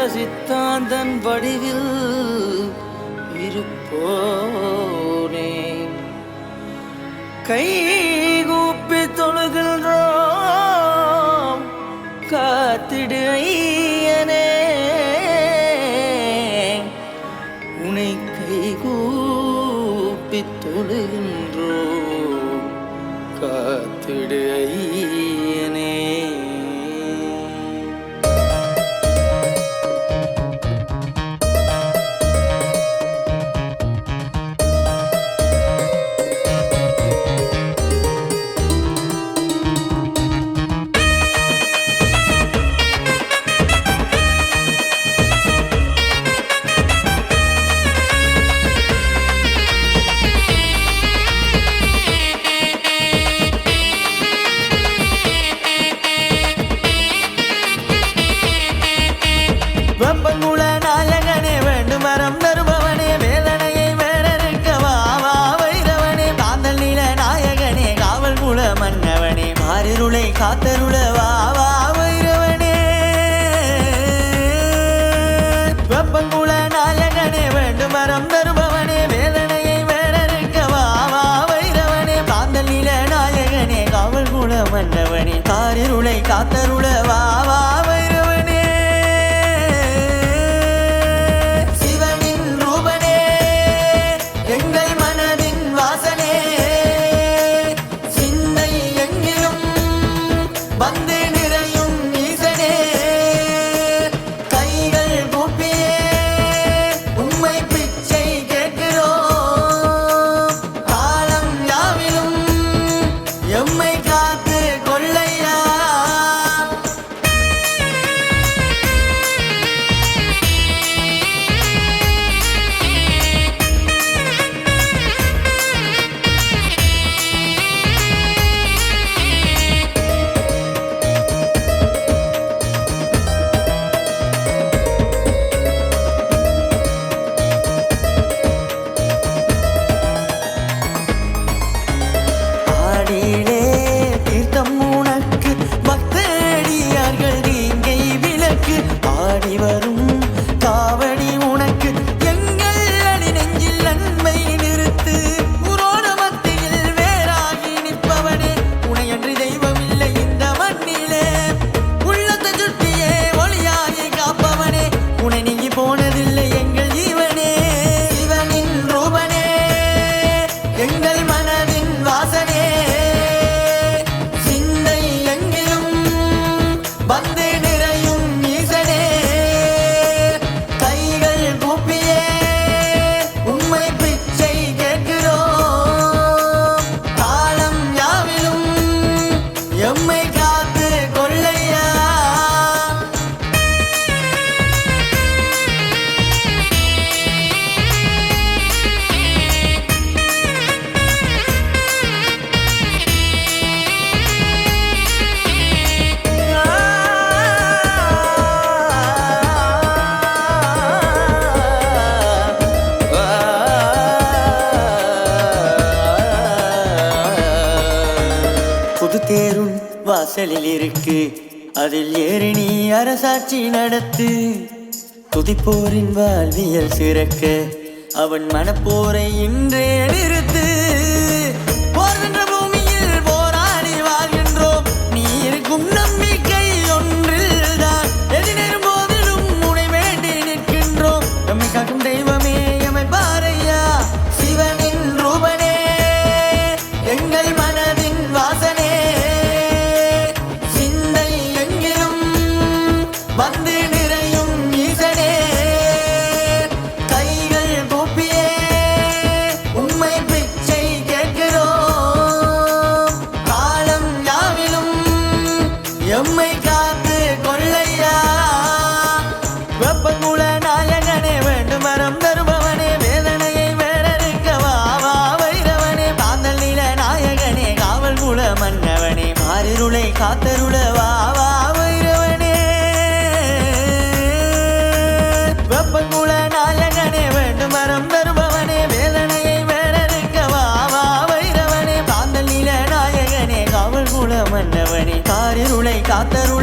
ரசித்தான் தன் வடிவில் இருப்போனே. கை அருளை காத்தருள வா வா வைரவனே. வெப்பங்குள நாயகனே வேண்டும் வரம் தருபவனே வேதனையை வேறறுக்க வா வா வைரவனே. பாந்தலில நாயகனே காவல் குல மன்னவனே காரிருளை காத்தருள வா வா வாசலில் இருக்கு. அதில் ஏறி நீ அரசாட்சி நடத்து. துதிப்போரின் வாழ்வியல் சிறக்க. அவன் மனப்போரை இன்றே நிறுத்து எம்மை காத்து கொள்ளையா? வெப்பகுல நாயகனே வேண்டு மரம் தருபவனே வேதனையை வேறறுக்க வாவா வைரவனே பாந்தல் நில நாயகனே காவல் குல மன்னவனே மாறிருளை காத்தருள ಯಾತರು